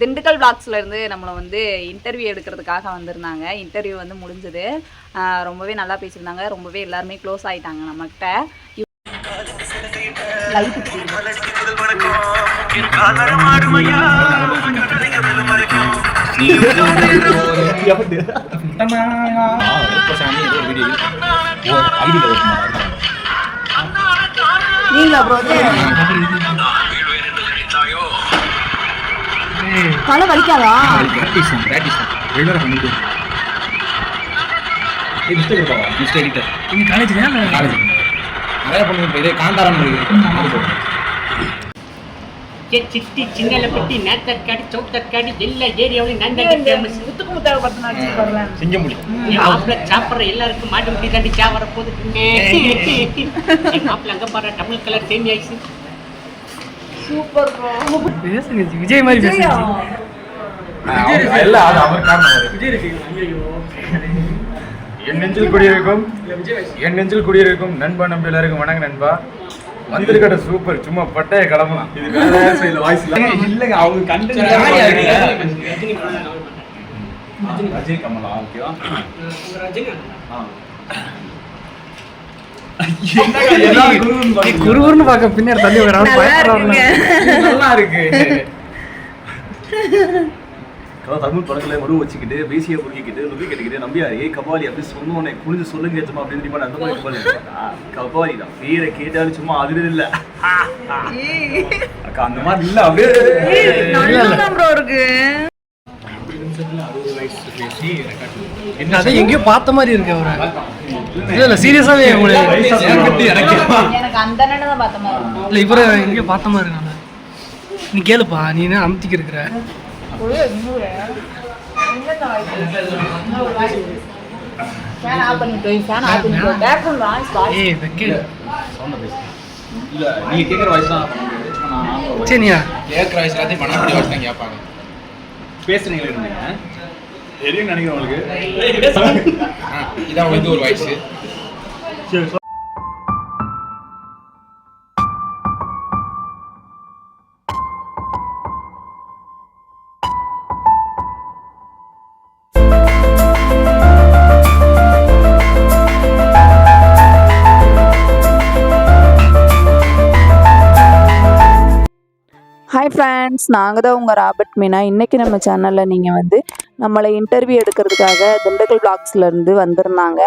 திண்டுக்கல் இருந்து நம்மளை வந்து இன்டர்வியூ எடுக்கிறதுக்காக வந்திருந்தாங்க. இன்டர்வியூ வந்து முடிஞ்சது. ரொம்பவே நல்லா பேசியிருந்தாங்க. ரொம்பவே எல்லாருமே க்ளோஸ் ஆயிட்டாங்க நம்மக்கிட்ட நீங்களா ப்ரோ தலை வலிக்காதா? சிட்டி சின்னல பெட்டி நேத்தற்காடி சௌத்தற்காடி எல்லா ஏரியாவிலும் நந்தடி ஃபேமஸ் முத்துக்கு முத்தாக பார்த்து நான் வச்சுட்டு வரேன் சிங்கம்புலி மாப்பிள்ள சாப்பிட்ற எல்லாருக்கும் மாட்டு முடி தாண்டி சாவர போது மாப்பிள்ள அங்க பாரு டபுள் கலர் சேமி ஆயிடுச்சு சூப்பர் ப்ரோ பேசுங்க ஜி, விஜய் மாதிரி பேசுங்க. இல்ல அது அவர் காரணம். என் நெஞ்சில் குடியிருக்கும். என் நெஞ்சில் குடியிருக்கும். நண்பா நம்பி எல்லாருக்கும் வணக்கம் நண்பா. வந்திருக்கட சூப்பர். சும்மா பட்டைய கிளம்பலாம். இல்லங்க அவங்க கண்டு அஜய் கமலா ஓகேவா? குருகுருன்னு பார்க்க பின்னாடி தள்ளி நல்லா இருக்கு. தமிழ் படங்களை மறு வச்சுக்கிட்டு பேசிய பொறுக்கிக்கிட்டு நுபி கட்டிக்கிட்டு நம்பியாரு ஏ கபாலி அப்படி சொன்னோன்னே குனிஞ்சு சொல்லுங்க சும்மா அப்படின்னு சொல்லி அந்த மாதிரி கபாலி தான். பேரை கேட்டாலும் சும்மா அதுல இல்ல. அக்கா அந்த மாதிரி இல்ல அப்படியே. இருக்கு. அதான் எங்கேயோ பார்த்த மாதிரி இருக்கு அவரை. இல்ல இல்ல சீரியஸாவே உங்களுக்கு எனக்கு அந்த தான் பார்த்த மாதிரி இருக்கு. இல்ல இவரை எங்கேயோ பார்த்த மாதிரி இருக்கு நீ கேளுப்பா நீ என்ன அமுத்திக்கு இருக்கிற? ஃபேன் ஆஃப் பண்ணிட்டு ஃபேன் ஆஃப் பண்ணிட்டு பேக்ரவுண்ட் வாய்ஸ் வாய்ஸ் ஏய் வெக்கே இல்ல நீங்க கேக்குற வாய்ஸ் தான் பண்ண முடியாது சும்மா நான் ஆமா சரி நீயா கேட்குற வயசு எல்லாத்தையும் பண்ண முடிய வச்சு தான் கேட்பாங்க பேசுறீங்களே இருந்தீங்க தெரியும் நினைக்கிறேன் உங்களுக்கு. இதான் வந்து ஒரு வயசு ஃப்ரெண்ட்ஸ் நாங்கள் தான் உங்கள் ராபர்ட் மீனா இன்றைக்கி நம்ம சேனலில் நீங்கள் வந்து நம்மளை இன்டர்வியூ எடுக்கிறதுக்காக திண்டுக்கல் பிளாக்ஸ்லேருந்து வந்திருந்தாங்க.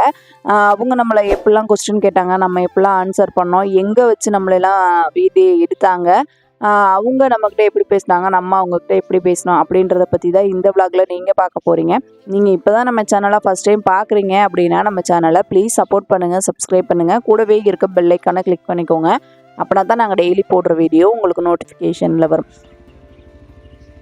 அவங்க நம்மளை எப்படிலாம் கொஸ்டின் கேட்டாங்க நம்ம எப்படிலாம் ஆன்சர் பண்ணோம் எங்கே வச்சு நம்மளெல்லாம் வீடியோ எடுத்தாங்க. அவங்க நம்மக்கிட்ட எப்படி பேசினாங்க நம்ம அவங்கக்கிட்ட எப்படி பேசினோம் அப்படின்றத பற்றி தான் இந்த விளாகில் நீங்கள் பார்க்க போகிறீங்க நீங்கள் இப்போ தான் நம்ம சேனலை ஃபஸ்ட் டைம் பார்க்குறீங்க அப்படின்னா நம்ம சேனலை ப்ளீஸ் சப்போர்ட் பண்ணுங்கள் சப்ஸ்கிரைப் பண்ணுங்கள் கூடவே இருக்க பெல்லைக்கான கிளிக் பண்ணிக்கோங்க. அப்படின்னா தான் நாங்கள் டெய்லி போடுற வீடியோ உங்களுக்கு நோட்டிஃபிகேஷனில் வரும்.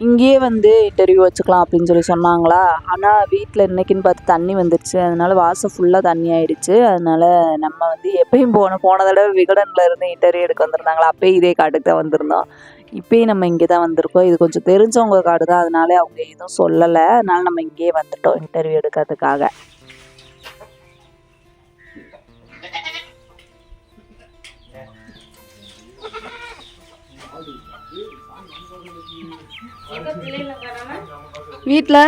இங்கேயே வந்து இன்டர்வியூ வச்சுக்கலாம் அப்படின்னு சொல்லி சொன்னாங்களா? ஆனால் வீட்டில் இன்னைக்குன்னு பார்த்து தண்ணி வந்துடுச்சு அதனால் வாசல் ஃபுல்லாக தண்ணி ஆயிடுச்சு. அதனால் நம்ம வந்து எப்பயும் போன போன தடவை விகடனில் இருந்து இன்டர்வியூ எடுக்க வந்திருந்தாங்களா? அப்பயே இதே காட்டுக்கு தான் வந்திருந்தோம். இப்பயும் நம்ம இங்கே தான் வந்திருக்கோம். இது கொஞ்சம் தெரிஞ்சவங்க காடு தான் அதனால அவங்க எதுவும் சொல்லலை. அதனால் நம்ம இங்கேயே வந்துட்டோம் இன்டர்வியூ எடுக்கிறதுக்காக. வீட்டில்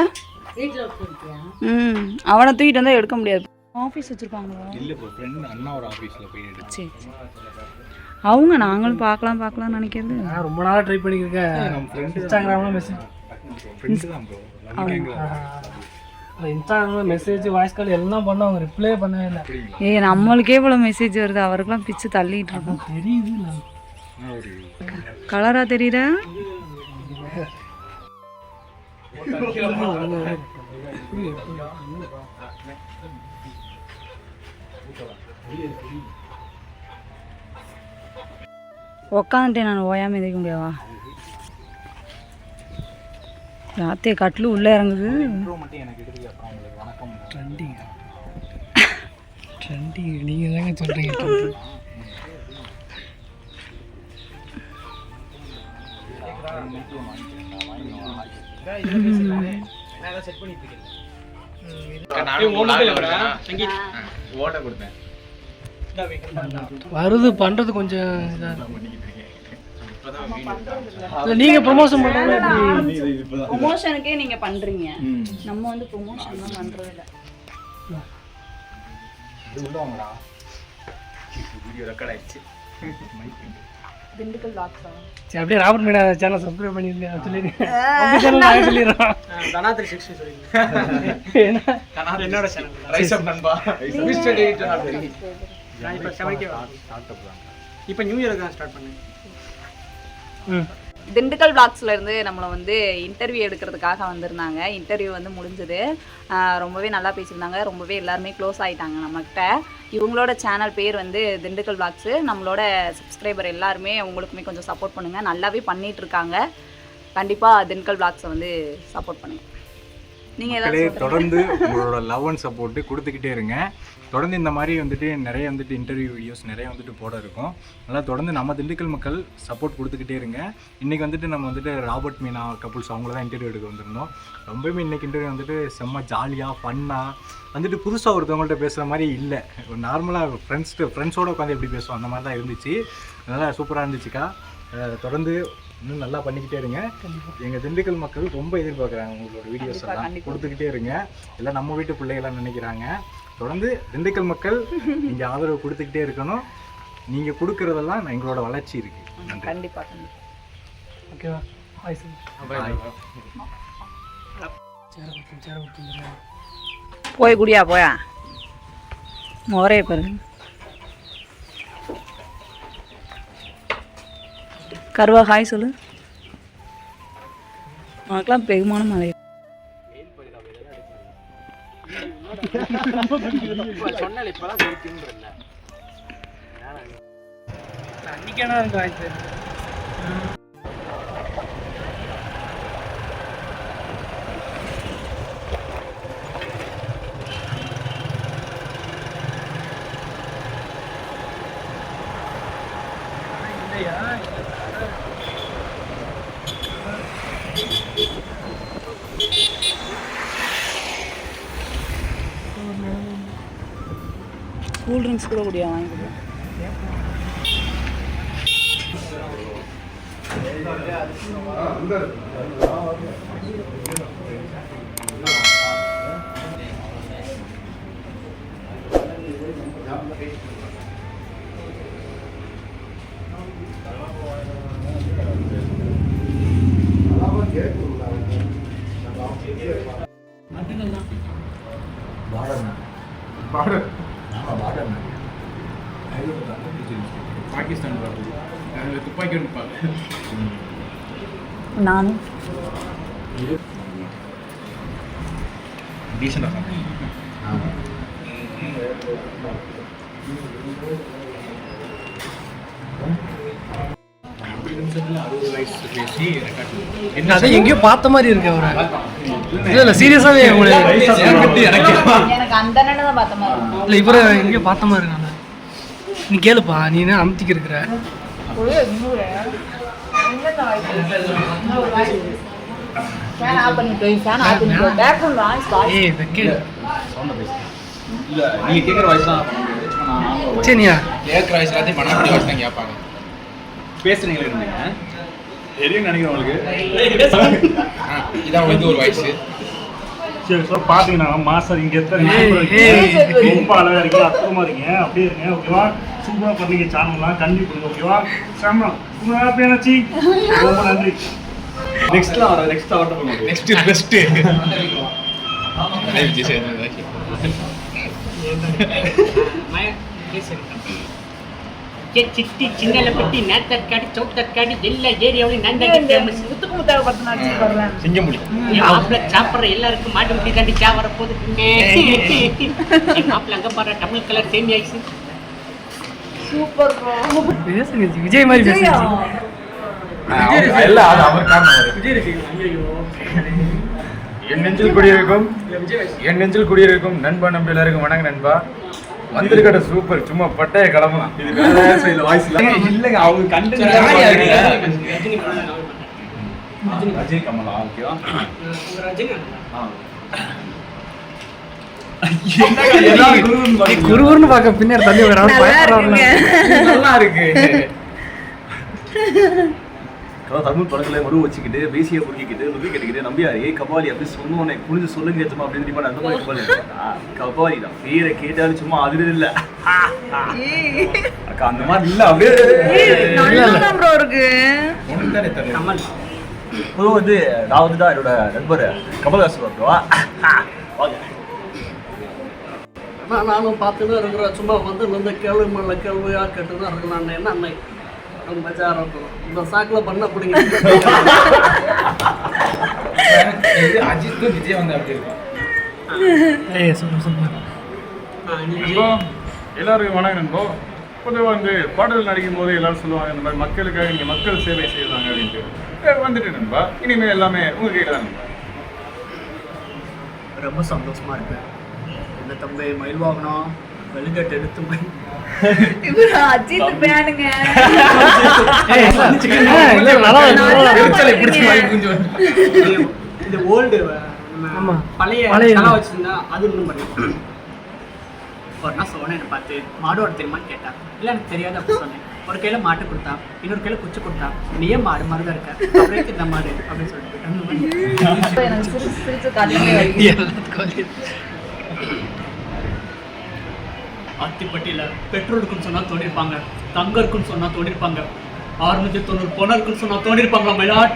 ம் அவனை தூக்கிட்டு வந்தால் எடுக்க முடியாது. ஆஃபீஸ் வச்சுருப்பாங்களா? இல்ல ப்ரோ ஃப்ரெண்ட் அண்ணா ஒரு ஆபீஸ்ல போய் எடுத்து சரி அவங்க நாங்களும் பார்க்கலாம் பார்க்கலாம்னு நினைக்கிறது. நான் ரொம்ப நாளாக ட்ரை பண்ணியிருக்கேன் இன்ஸ்டாகிராமில் மெசேஜ் ஃப்ரெண்டு தான் ப்ரோ இன்ஸ்டாகிராமில் மெசேஜ் வாய்ஸ் கால் எல்லாம் பண்ண அவங்க ரிப்ளே பண்ணவே இல்லை. ஏய் நம்மளுக்கே இவ்வளோ மெசேஜ் வருது. அவருக்கெல்லாம் பிச்சு தள்ளிட்டு இருக்கோம். தெரியுது இல்லை. கலரா தெரியுற உக்காந்துட்டேன் நான் ஓயாம எதிர்க்க முடியாவா ராத்தே கட்டில் உள்ளே இறங்குது. ட்ரெண்டிங். ட்ரெண்டிங் நீங்கள் தாங்க சொல்கிறீங்க ஓட்ட கொடுத்தேன் வருது பண்ணுறது கொஞ்சம் நீங்க ப்ரொமோஷன் ப்ரொமோஷனுக்கே நீங்க பண்றீங்க. நம்ம வந்து ப்ரொமோஷன் பண்றது இல்ல. வீடியோ ரெக்கார்ட் ஆயிடுச்சு. திண்டுக்கல் லாக்ஸா சரி அப்படியே ராபர்ட் மீனா சேனல் சப்ஸ்கிரைப் பண்ணிருங்க சொல்லிருங்க உங்க சேனல் நான் சொல்லிடுறோம். தனாத்திரி சிக்ஸ்டி சொல்லுங்க என்னோட சேனல் ரைஸ் அப் நண்பா. மிஸ்டர் எடிட்டர் நான் இப்போ செவன்கே இப்போ நியூ இயர் தான் ஸ்டார்ட் பண்ணேன் ம். திண்டுக்கல் இருந்து நம்மளை வந்து இன்டர்வியூ எடுக்கிறதுக்காக வந்திருந்தாங்க. இன்டர்வியூ வந்து முடிஞ்சது. ரொம்பவே நல்லா பேசியிருந்தாங்க. ரொம்பவே எல்லாருமே க்ளோஸ் ஆயிட்டாங்க நம்மக்கிட்ட இவங்களோட சேனல் பேர் வந்து திண்டுக்கல் vlogs. நம்மளோட சப்ஸ்கிரைபர் எல்லாருமே உங்களுக்குமே கொஞ்சம் சப்போர்ட் பண்ணுங்கள் நல்லாவே பண்ணிட்டு இருக்காங்க. கண்டிப்பாக திண்டுக்கல் vlogs-அ வந்து சப்போர்ட் பண்ணுங்க. நீங்கள் தொடர்ந்து உங்களோட லவ் அண்ட் சப்போர்ட்டு கொடுத்துக்கிட்டே இருங்க. தொடர்ந்து இந்த மாதிரி வந்துட்டு நிறைய வந்துட்டு இன்டர்வியூ வீடியோஸ் நிறைய வந்துட்டு போட இருக்கும். அதனால் தொடர்ந்து நம்ம திண்டுக்கல் மக்கள் சப்போர்ட் கொடுத்துக்கிட்டே இருங்க. இன்றைக்கி வந்துட்டு நம்ம வந்துட்டு ராபர்ட் மீனா கப்புள்ஸ் அவங்கள தான் இன்டர்வியூ எடுக்க வந்திருந்தோம். ரொம்பவே இன்றைக்கி இன்டர்வியூ வந்துட்டு செம்ம ஜாலியாக ஃபன்னாக வந்துட்டு புதுசாக ஒருத்தவங்கள்ட்ட பேசுகிற மாதிரி இல்லை. நார்மலாக ஃப்ரெண்ட்ஸ்ட்டு ஃப்ரெண்ட்ஸோடு உட்காந்து எப்படி பேசுவோம் அந்த மாதிரி தான் இருந்துச்சு. நல்லா சூப்பராக இருந்துச்சுக்கா. தொடர்ந்து இன்னும் நல்லா பண்ணிக்கிட்டே இருங்க. எங்கள் திண்டுக்கல் மக்கள் ரொம்ப எதிர்பார்க்குறாங்க உங்களோட வீடியோஸ் எல்லாம். கொடுத்துக்கிட்டே இருங்க. எல்லாம் நம்ம வீட்டு பிள்ளைகளாம் நினைக்கிறாங்க. தொடர்ந்து திண்டுக்கல் மக்கள் நீங்கள் ஆதரவு கொடுத்துக்கிட்டே இருக்கணும். நீங்கள் கொடுக்கறதெல்லாம் எங்களோட வளர்ச்சி இருக்கு. கண்டிப்பாக ஓகேவா ஹாய் சார் போய் குடியா போயா? மோரே பாரு. கருவா ஹாய் சொல்லு. உனக்கெல்லாம் பெருமான மழை. சொன்னால இப்பதான் குடிக்கணுன்றல அன்னைக்கான இருக்கு ஹாய் சார் கூல் ட்ரிங்க்ஸ் கூட குடியா வாங்கி குடியா? பார்டர் துப்பாக்கி அதை எங்கேயோ பார்த்த மாதிரி இருக்கு அவரை. இல்ல இல்ல சீரியஸாவே உங்களுக்கு எனக்கு அந்த பார்த்த மாதிரி. இல்ல இவரை எங்கேயோ பார்த்த மாதிரி இருக்கு. நான் நீ கேளுப்பா நீ என்ன அமுத்திக்கு இருக்கிற Fan off பண்ணிட்டு, fan off பண்ணிட்டு. Background noise boss. ஏய் வெக்கே இல்ல நீங்க கேக்குற வாய்ஸ் தான் சரி நீயா? கேட்குற வயசு எல்லாத்தையும் பண்ண முடிய வயசு தான் கேட்பாங்க பேசுனீங்களே இருந்தீங்க. தெரியும் நினைக்கிறேன் உங்களுக்கு. இதான் வந்து ஒரு வயசு சரி ஸோ பார்த்தீங்கன்னா மாஸ்டர் இங்கே ஏய், ஏய். இருக்க. ரொம்ப அழகாக இருக்கீங்க அற்புதமாக இருக்கீங்க. அப்படியே இருங்க ஓகேவா? சூப்பராக பண்ணீங்க சேனல்லாம் கண்டிப்பாக ஓகேவா? செம்ம. உங்கள் ஹாப்பி எனர்ஜி ரொம்ப நன்றி. நெக்ஸ்ட்ல வர நெக்ஸ்ட் அவர்ட்ட போங்க நெக்ஸ்ட் பெஸ்ட் விஜய் சேதுபதி ஏ சிட்டி சின்னல பெட்டி நேத்தற்காடி சௌத்தற்காடி எல்லா ஏரியாவிலும் நந்தன் ஃபேமஸ் முத்துக்கு முத்தாக பார்த்து நான் மாப்பிள்ள சாப்பிட்ற எல்லாருக்கும் மாட்டு முடி தாண்டி சா வர போது மாப்பிள்ள அங்க பாரு டபுள் கலர் சேமி ஆயிடுச்சு சூப்பர். பேசுங்க விஜய் மாதிரி பேசுங்க இல்ல அது அவர் காரணம் அவரு. என் நெஞ்சில் குடியிருக்கும் என் நெஞ்சில் குடியிருக்கும் நண்பா நம்பி எல்லாருக்கும் வணக்கம் நண்பா. சூப்பர் சும்மா பட்டைய கிளம்பலாம். இது வேற சைடுல வாய்ஸ் இல்ல இல்லங்க அவங்க கமலா ஓகேவா? குறுகுறுன்னு பார்க்க பின்னாடி தள்ளி வர. நல்லா இருக்கு. அதாவது தமிழ் படங்களை மறு வச்சுக்கிட்டு பேசிய முறுக்கிக்கிட்டு நுபி கட்டிக்கிட்டு நம்பியார் ஏ கபாலி அப்படி சொன்னோன்னே குனிஞ்சு சொல்லுங்க சும்மா அப்படின்னு நினைப்பா அந்த மாதிரி கபாலி? கபாலி தான். பேரை கேட்டாலும் சும்மா அதிரது இல்ல. அக்கா அந்த மாதிரி இல்ல அப்படியே ப்ரோ இருக்கு வந்து நான் வந்து தான் என்னோட நண்பர் கமல்ஹாசன் நான் நானும் பார்த்துன்னு இருக்கிறேன். சும்மா வந்து இந்த கேள்வி மேல கேள்வியாக கேட்டு தான் இருக்கேன் நான் என்ன ரொம்ப மஜாரா இருக்கும் இந்த சாக்கில் பண்ண பிடிங்க. இது அஜித்தும் விஜய் வந்து அப்படி இருக்கும் ஏய் சூப்பர் சூப்பர் நண்பா, எல்லாருக்கும் வணக்கம் நண்பா. பொதுவாக வந்து பாடல் நடிக்கும் போது எல்லாரும் சொல்லுவாங்க இந்த மாதிரி மக்களுக்காக இங்கே மக்கள் சேவை செய்வாங்க அப்படின்ட்டு. வந்துட்டு நண்பா. இனிமேல் எல்லாமே உங்க கையில் தான் ரொம்ப சந்தோஷமா இருக்கு. இந்த தம்பி மயில் வாங்கினோம். வெளிக்கட்டு எடுத்து அஜித் பேனுங்க இது- ஓல்டு ஆமா. பழைய பழைய வச்சிருந்தா அது இன்னும் பண்ணி ஒரு நாள் சோழன் என்னை பார்த்து மாடோட தெரியுமான்னு கேட்டான் இல்லை எனக்கு தெரியாது அப்படி சொன்னேன். ஒரு கையில மாட்டு கொடுத்தா இன்னொரு கையில குச்சி கொடுத்தா நீ ஏன் மாடு மாதிரி தான் இருக்க? இந்த மாடு? அப்படின்னு சொல்லிட்டு அந்த மாதிரி. எனக்கு சிரிச்சு சிரிச்சு கல்யாணம் அத்திப்பட்டியில பெட்ரோல் இருக்குன்னு சொன்னா தோண்டிருப்பாங்க தங்கம் இருக்குன்னு சொன்னா தோண்டிருப்பாங்க ஆறுநூத்தி தொண்ணூறு பணம் இருக்குன்னு சொன்னா தோண்டிருப்பாங்களா மயிலாட்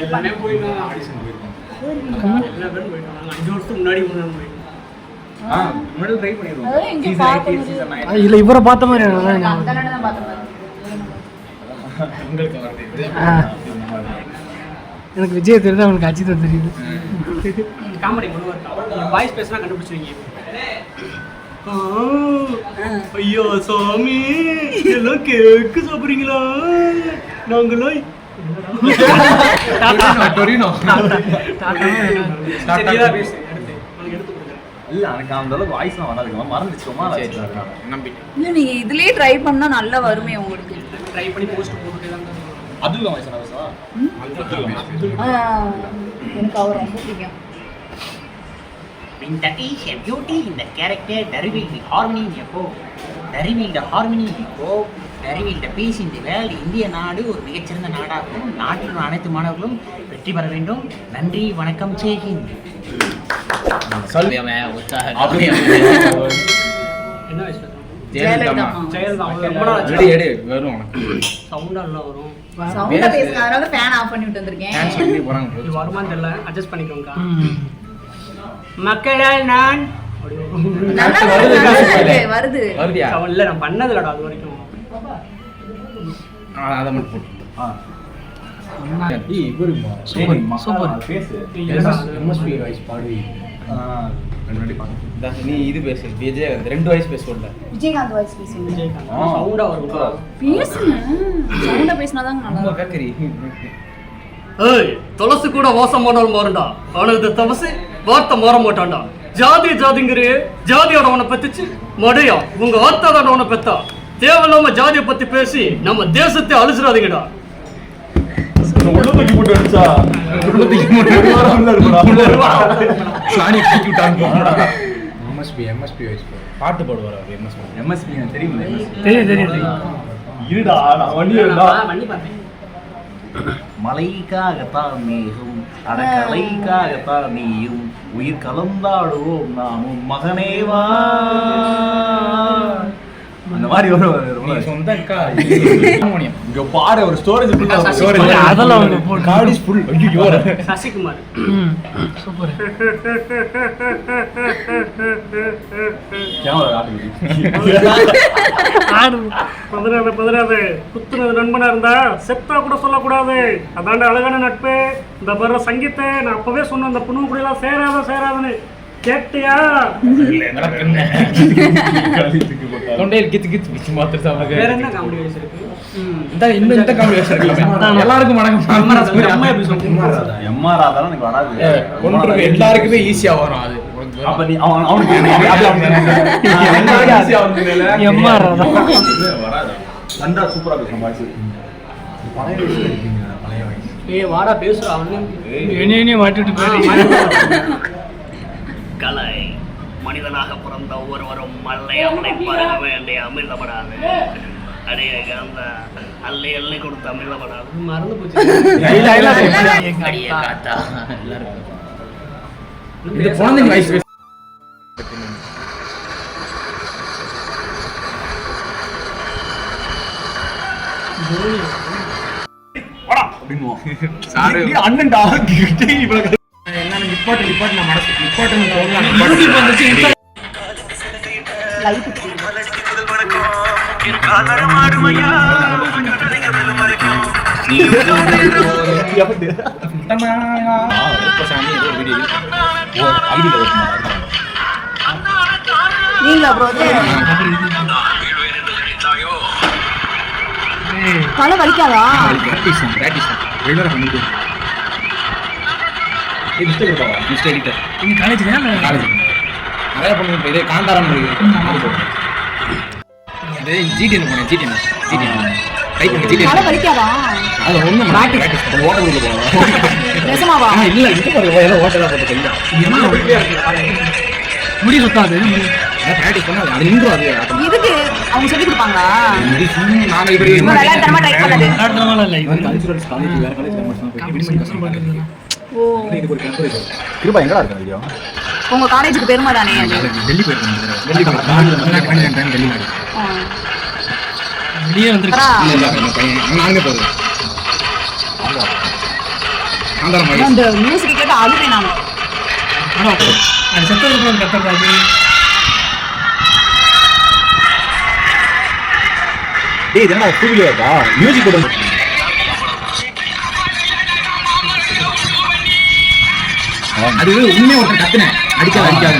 எல்லாமே போயிடும் எல்லா பேரும் போயிட்டோம் நாங்க அஞ்சு வருஷத்துக்கு முன்னாடி போயிட்டோம் ஆ முன்னாடி ட்ரை பண்ணிடுவோம் சீசன் எயிட் சீசன் நைன் இல்ல இவரை பார்த்த மாதிரி. எனக்கு விஜய் தெரியுது அவனுக்கு அஜித் தெரியுது. காமெடி பண்ணுவார் வாய்ஸ் பேசினா கண்டுபிடிச்சிருவீங்க. ஐயோ சாமி எல்லாம் கேக்கு சாப்பிடுறீங்களா? நாங்களாம் இல்ல எனக்கு அந்த அளவுக்கு வாய்ஸ்லாம் வராதுங்க. மறந்துச்சுமா நம்பிக்கை. இல்ல நீங்க இதுலயே ட்ரை பண்ணா நல்லா வருமே உங்களுக்கு. ட்ரை பண்ணி போஸ்ட் போட்டுட்டு தான் இருக்கோம். அதுவும் வாய்ஸ் வராதா எனக்கு அவர் ரொம்ப பிடிக்கும். When that is a beauty in the character, there will be harmony in a home. There will the harmony in the home. There will the peace in the world. இந்திய நாடு ஒரு மிகச்சிறந்த நாடாகும் நாட்டில் உள்ள அனைத்து மாணவர்களும் வெற்றி பெற வேண்டும் நன்றி வணக்கம் ஜெய்ஹிந்த் என்ன வயசு பேசுறோம் ஜெயலலிதா ஜெயலலிதா அவங்க ரொம்ப நாள் ரெடி எடு வரும் மக்களால் நான் வருது, வருது, அவன் இல்ல நான் பண்ணதில்லடா அது வரைக்கும். அதை மட்டும் போட்டு சூப்பர் சூப்பர். எம்எஸ்பி வாய்ஸ் பாடுவி நீ இது பேசு. விஜய் ரெண்டு வயசு பேசுவோம்ல. விஜயகாந்த் வாய்ஸ் பேசுவீங்க சவுண்டா வரும் பேசுங்க. சவுண்டா பேசினாதாங்க நல்லா. கேட்கறி ஏய் துளசி கூட வாசம் போனாலும் மாறுண்டா ஆனா இந்த தவசு வார்த்தை மாற மாட்டான்டா. ஜாதி ஜாதிங்கிறே ஜாதியோட உன பெத்துச்சு. மடையா உங்க ஆத்தா தான் உன பெத்தா. தேவையில்லாம ஜாதியை பத்தி பேசி நம்ம தேசத்தை அழிச்சிடாதீங்கடா. போட்டு பாடுவார் எம்எஸ்பி எம்எஸ்பி தெரியுமா. தெரியும் இருடா வண்டி மலைக்காகத்தான் மேகம் அடக்கலைக்காகத்தான் நீயும். உயிர் கலந்தாடுவோம் நாமும் மகனேவா அந்த மாதிரி ஒரு நீ சொந்த இங்க பாரு ஒரு ஸ்டோரேஜ் Storage. அதெல்லாம் இஸ் ஃபுல் ஐயோ சசிகுமார். ம். சூப்பர். கேமரா ஆடு. பதினாறு பதினாறு. குத்துனது நண்பனா இருந்தா செத்தா கூட சொல்லக்கூடாது. அதாண்ட அழகான நட்பு. இந்த வர்ற சங்கீத்தை நான் அப்பவே சொன்னேன் இந்த புண்ணு கூட எல்லாம் சேராத சேராதுன்னு. கேட்டியா? தொண்டையில் கித்து கித்து பிச்சு மாத்திரம் அவனுக்கு வேற என்ன காமெடி இருக்கு ம். இந்த இந்த காம்பினேஷன் இருக்கு எல்லாருக்கும் வணக்கம். அம்மா எப்படி சொல்றீங்க எம்ஆர் எனக்கு வராது. ஒன்று எல்லாருக்குமே ஈஸியா வரும் அது. உனக்கு அப்ப நீ அவன் அவனுக்கு ஈஸியா அதான். வராது. நன்றா சூப்பரா பேசும் வாய்ஸ் பழைய வயசுல இருக்கீங்க பழைய வயசு. ஏய் வாடா பேசுறா அவனே. என்னையும் என்னையும் மாட்டி விட்டு போயிட்டு. கலை. மனிதனாக பிறந்த ஒவ்வொருவரும் மல்லை அவனை பருக வேண்டிய அந்த அள்ளி அள்ளி கொடுத்த மறந்து போச்சு. சாரு. அண்ணன்டா. என்ன நிப்பாட்டு நிப்பாட்டு நான் மனசு நிப்பாட்டு தலை வலிக்காதா ரெகுலராக பண்ணிட்டு மிஸ்டர் எடிட்டர் நீங்க காலேஜ்லயா காலேஜ் நிறைய பொண்ணு இப்போ இதே காந்தாரம் அது ஜிடிஎன் போனேன். ஜிடிஎன் ஜிடிஎன் டைப் பண்ணி ஜிடிஎன் வலிக்காதா? அது ஒன்றும் ப்ராக்டிஸ் ஓட்ட உள்ள போகலாம் நிஜமாவா ஆ இல்லை இது பாருங்க ஏதோ ஓட்டெல்லாம் போட்டு தெரியும் முடி சுத்தாது. ப்ராக்டிஸ் பண்ணா அது நின்றும் அது. ஆட்டம் இதுக்கு அவங்க சொல்லி நாங்கள் இப்படி பண்ணது. இல்லை கல்ச்சுரல்ஸ் காலேஜ் வேற காலேஜ் ஒரு கேம்பர் கிருபா எங்கடா இருக்கு ஐயோ உங்க காலேஜுக்கு பெருமை தானே டெல்லி போயிருக்கேன் டெல்லி டைம் டெல்லி. வெளியே அந்த மியூசிக் கேட்டு அழுவேன் நான் அது செத்ததுக்கு டேய் இதெல்லாம் டூ வீலர் இருக்கா மியூசிக் போட்டு அது உண்மையை ஒருத்தர் கத்துனேன். அடிக்காத அடிக்காத.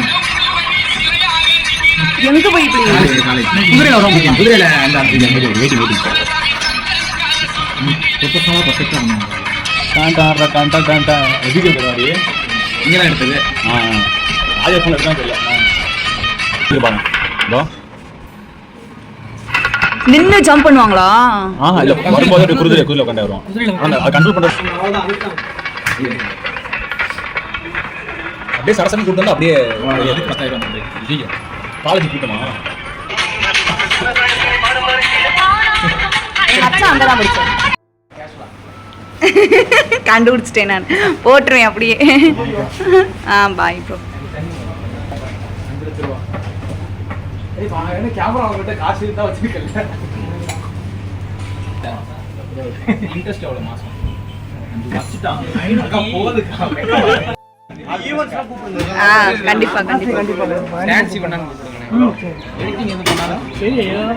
எங்க போய் இப்படி குதிரையில வரும் குதிரையில அந்த வெயிட்டிங் வெயிட்டிங் ப்ரொஃபஷனலாக பர்ஃபெக்டாக இருந்தாங்க காண்டா ஆடுற காண்டா காண்டா எதுக்கு இருக்கிறாரு இங்கே தான் எடுத்தது. ஆ. ஃபோன் எடுக்கலாம் தெரியல. இதோ. நின்னு ஜம்ப் பண்ணுவாங்களா? ஆஹா இல்ல வரும்போது குதிரை குதிரை உட்காந்து வரும் அது கண்ட்ரோல் அப்படியே சரசன் கூட்டு வந்து அப்படியே எதுக்கு ஐயோ காலேஜ் கூட்டமா கண்டுபிடிச்சிட்டேன் நான். போட்டுருவேன் அப்படியே. ஆ பாய் ப்ரோ கேமரா காசு தான் வச்சிருக்கல இன்ட்ரெஸ்ட் எவ்வளோ மாசம் ஆ கண்டிப்பா கண்டிப்பா. டான்ஸ் கூப்பிடுங்க ஏதாவது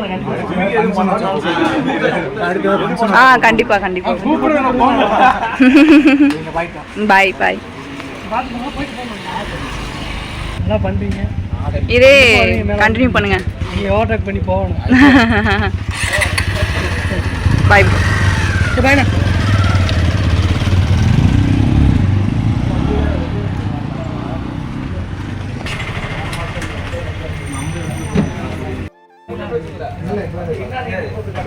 ஆ கண்டிப்பா கண்டிப்பா. பாய் பாய். இதே கண்டினியூ பண்ணுங்க. நீங்க ஓவர்டேக் பண்ணி போகணும். பாய்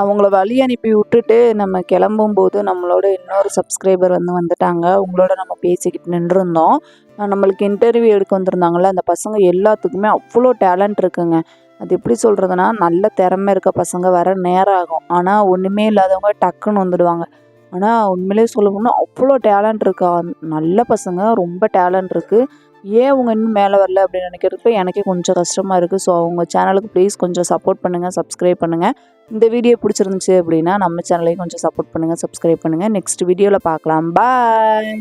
அவங்கள வழி அனுப்பி விட்டுட்டு நம்ம கிளம்பும் போது நம்மளோட இன்னொரு சப்ஸ்கிரைபர் வந்து வந்துட்டாங்க. அவங்களோட நம்ம பேசிக்கிட்டு நின்றுருந்தோம். நம்மளுக்கு இன்டர்வியூ எடுக்க வந்திருந்தாங்கல்ல அந்த பசங்க எல்லாத்துக்குமே அவ்வளோ டேலண்ட் இருக்குங்க. அது எப்படி சொல்கிறதுனா நல்ல திறமை இருக்க பசங்க வர நேரம் ஆகும். ஆனால் ஒன்றுமே இல்லாதவங்க டக்குன்னு வந்துடுவாங்க. ஆனால் உண்மையிலே சொல்ல போனால் அவ்வளோ டேலண்ட் இருக்கா. நல்ல பசங்க ரொம்ப டேலண்ட் இருக்குது ஏன் அவங்க இன்னும் மேலே வரல அப்படின்னு நினைக்கிறதுக்கு எனக்கே கொஞ்சம் கஷ்டமாக இருக்குது ஸோ அவங்க சேனலுக்கு ப்ளீஸ் கொஞ்சம் சப்போர்ட் பண்ணுங்கள் சப்ஸ்கிரைப் பண்ணுங்கள் இந்த வீடியோ பிடிச்சிருந்துச்சி அப்படின்னா நம்ம சேனலையும் கொஞ்சம் சப்போர்ட் பண்ணுங்கள் சப்ஸ்கிரைப் பண்ணுங்கள் நெக்ஸ்ட் வீடியோவில் பார்க்கலாம். பாய்